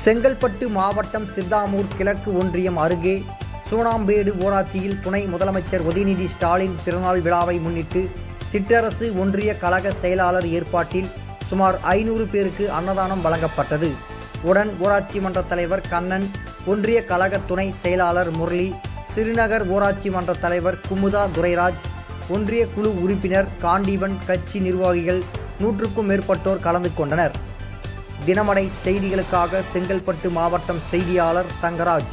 செங்கல்பட்டு மாவட்டம் சித்தாமூர் கிழக்கு ஒன்றியம் அருகே சூனாம்பேடு ஊராட்சியில் துணை முதலமைச்சர் உதயநிதி ஸ்டாலின் பிறநாள் விழாவை முன்னிட்டு சிற்றரசு ஒன்றிய கழக செயலாளர் ஏற்பாட்டில் சுமார் ஐநூறு பேருக்கு அன்னதானம் வழங்கப்பட்டது. உடன் ஊராட்சி மன்ற தலைவர் கண்ணன் ஒன்றிய கழக துணை செயலாளர் முரளி சிறுநகர் ஊராட்சி மன்ற தலைவர் குமுதா துரைராஜ் ஒன்றிய குழு உறுப்பினர் காண்டீவன் கட்சி நிர்வாகிகள் நூற்றுக்கும் மேற்பட்டோர் கலந்து கொண்டனர். தினமடை செய்திகளுக்காக செங்கல்பட்டு மாவட்டம் செய்தியாளர் தங்கராஜ்.